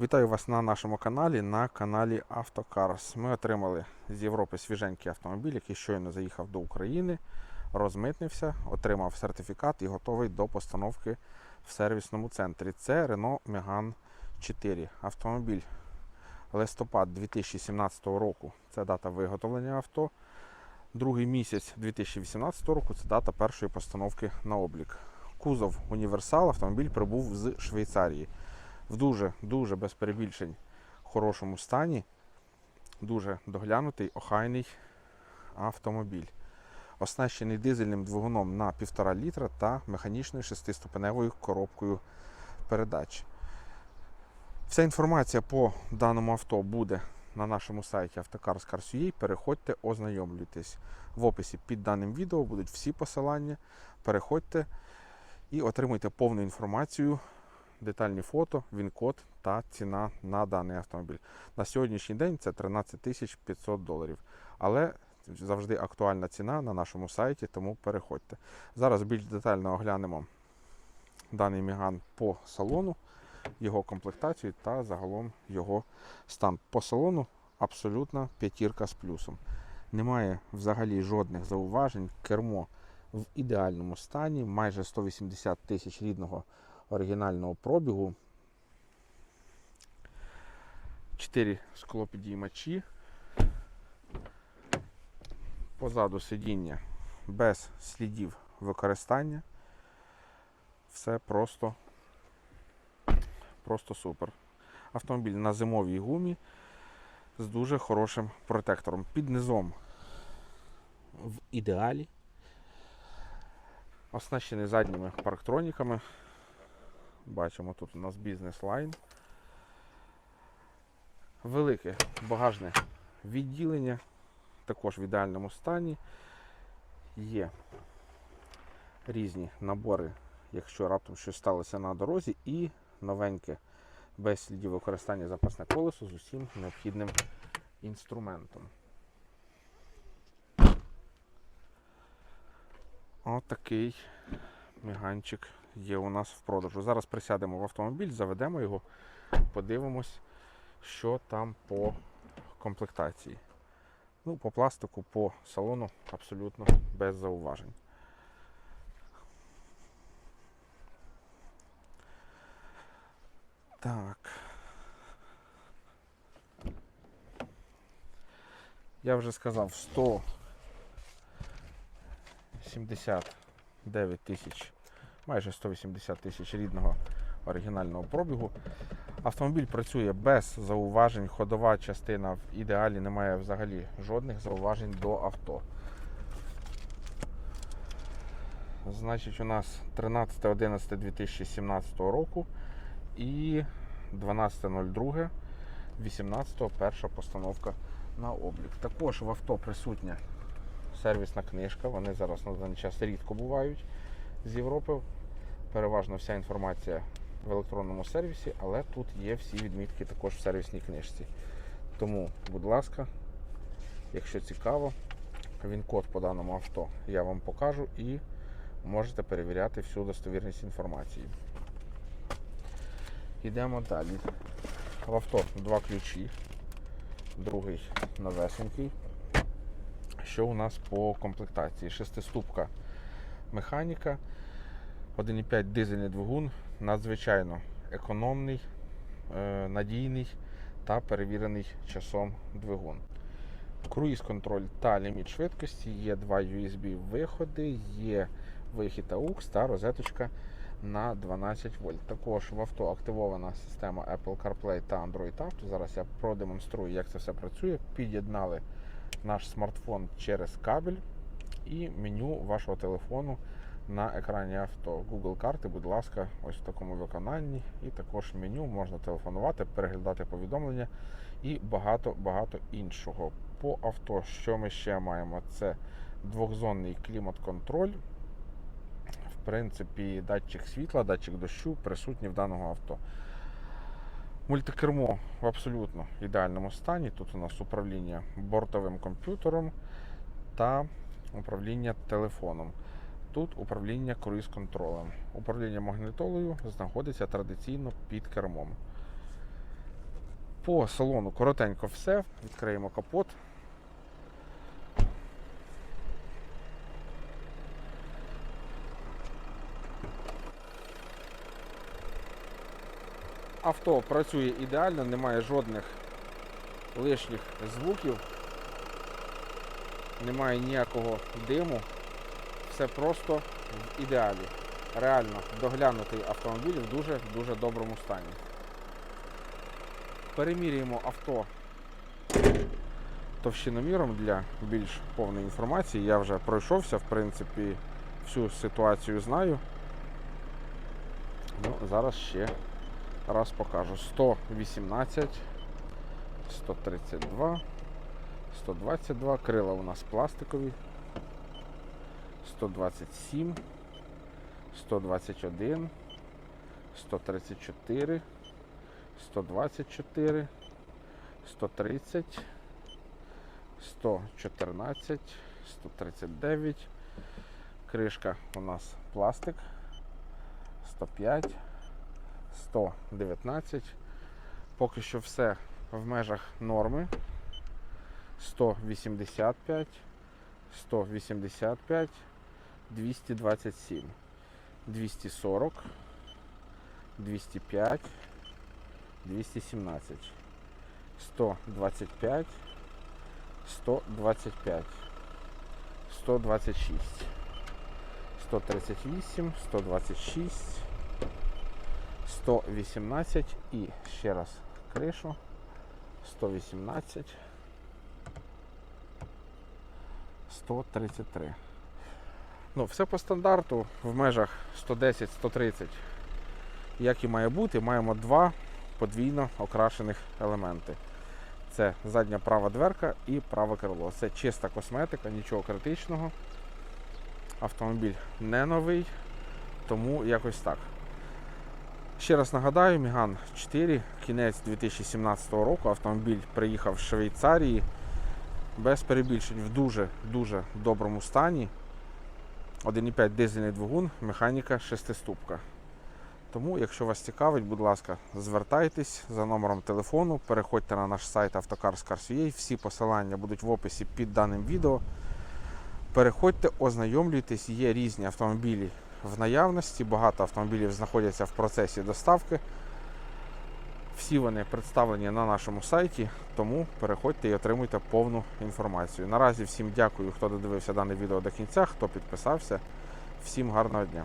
Вітаю вас на нашому каналі, на каналі Автокарс. Ми отримали з Європи свіженький автомобіль, який щойно заїхав до України, розмитнився, отримав сертифікат і готовий до постановки в сервісному центрі. Це Renault Megane 4. Автомобіль листопад 2017 року. Це дата виготовлення авто. Другий місяць 2018 року це дата першої постановки на облік. Кузов універсал автомобіль прибув з Швейцарії в дуже дуже без перебільшень хорошому стані. Дуже доглянутий, охайний автомобіль. Оснащений дизельним двигуном на 1,5 літра та механічною шестиступеневою коробкою передач. Вся інформація по даному авто буде на нашому сайті автокарс.car.ua. Переходьте, ознайомлюйтесь. В описі під даним відео будуть всі посилання. Переходьте і отримуйте повну інформацію детальні фото, він-код та ціна на даний автомобіль. На сьогоднішній день це 13 500 доларів. Але завжди актуальна ціна на нашому сайті, тому переходьте. Зараз більш детально оглянемо даний міган по салону, його комплектацію та загалом його стан. По салону абсолютно п'ятірка з плюсом. Немає взагалі жодних зауважень. Кермо в ідеальному стані, майже 180 тисяч рідного оригінального пробігу. 4 склопідіймачі. Позаду сидіння без слідів використання. Все просто, просто супер. Автомобіль на зимовій гумі з дуже хорошим протектором. Під низом в ідеалі. Оснащений задніми парктроніками. Бачимо, тут у нас бізнес-лайн. Велике багажне відділення, також в ідеальному стані. Є різні набори, якщо раптом щось сталося на дорозі, і новеньке без слідів використання запасне колесо з усім необхідним інструментом. Отакий міганчик є у нас в продажу. Зараз присядемо в автомобіль, заведемо його, подивимось, що там по комплектації. Ну, по пластику, по салону абсолютно без зауважень. Так. Я вже сказав 179 тисяч майже 180 тисяч рідного оригінального пробігу. Автомобіль працює без зауважень, ходова частина в ідеалі немає взагалі жодних зауважень до авто. Значить, у нас 13.11.2017 року і 12.02.18 перша постановка на облік. Також в авто присутня сервісна книжка, вони зараз на даний час рідко бувають з Європи. Переважно вся інформація в електронному сервісі, але тут є всі відмітки також в сервісній книжці. Тому, будь ласка, якщо цікаво, він код по даному авто я вам покажу і можете перевіряти всю достовірність інформації. Йдемо далі. В авто два ключі, другий новесенький. Що у нас по комплектації? Шестиступка механіка. 1,5 дизельний двигун надзвичайно економний, е, надійний та перевірений часом двигун. Круїз контроль та ліміт швидкості, є два USB виходи, є вихід AUX та розеточка на 12 вольт. Також в авто активована система Apple CarPlay та Android Auto. Зараз я продемонструю, як це все працює. Під'єднали наш смартфон через кабель і меню вашого телефону на екрані авто Google карти, будь ласка, ось в такому виконанні. І також меню можна телефонувати, переглядати повідомлення і багато-багато іншого. По авто, що ми ще маємо? Це двохзонний клімат-контроль. В принципі, датчик світла, датчик дощу присутні в даного авто. Мультикермо в абсолютно ідеальному стані. Тут у нас управління бортовим комп'ютером та управління телефоном. Тут управління круїз-контролем. Управління магнитолою знаходиться традиційно під кермом. По салону коротенько все. Відкриємо капот. Авто працює ідеально, немає жодних лишніх звуків, немає ніякого диму. Все просто в ідеалі. Реально доглянутий автомобіль в дуже-дуже доброму стані. Перемірюємо авто товщиноміром для більш повної інформації. Я вже пройшовся, в принципі, всю ситуацію знаю. Ну, зараз ще раз покажу. 118, 132, 122, крила у нас пластикові, 127, 121, 134, 124, 130, 114, 139. Кришка у нас пластик. 105, 119. Поки що все в межах норми. 185, 185, 227, 240, 205, 217, 125, 125, 126, 138, 126, 118 і ще раз кришу. 118, 133. Ну, все по стандарту в межах 110-130. Як і має бути, маємо два подвійно окрашених елементи. Це задня права дверка і праве крило. Це чиста косметика, нічого критичного. Автомобіль не новий, тому якось так. Ще раз нагадаю, Міган 4, кінець 2017 року. Автомобіль приїхав з Швейцарії без перебільшень в дуже-дуже доброму стані. 1,5 дизельний двигун, механіка шестиступка. Тому, якщо вас цікавить, будь ласка, звертайтесь за номером телефону, переходьте на наш сайт Автокарс.Cars.ua. Всі посилання будуть в описі під даним відео. Переходьте, ознайомлюйтесь, є різні автомобілі в наявності. Багато автомобілів знаходяться в процесі доставки. Всі вони представлені на нашому сайті, тому переходьте і отримуйте повну інформацію. Наразі всім дякую, хто додивився дане відео до кінця, хто підписався. Всім гарного дня!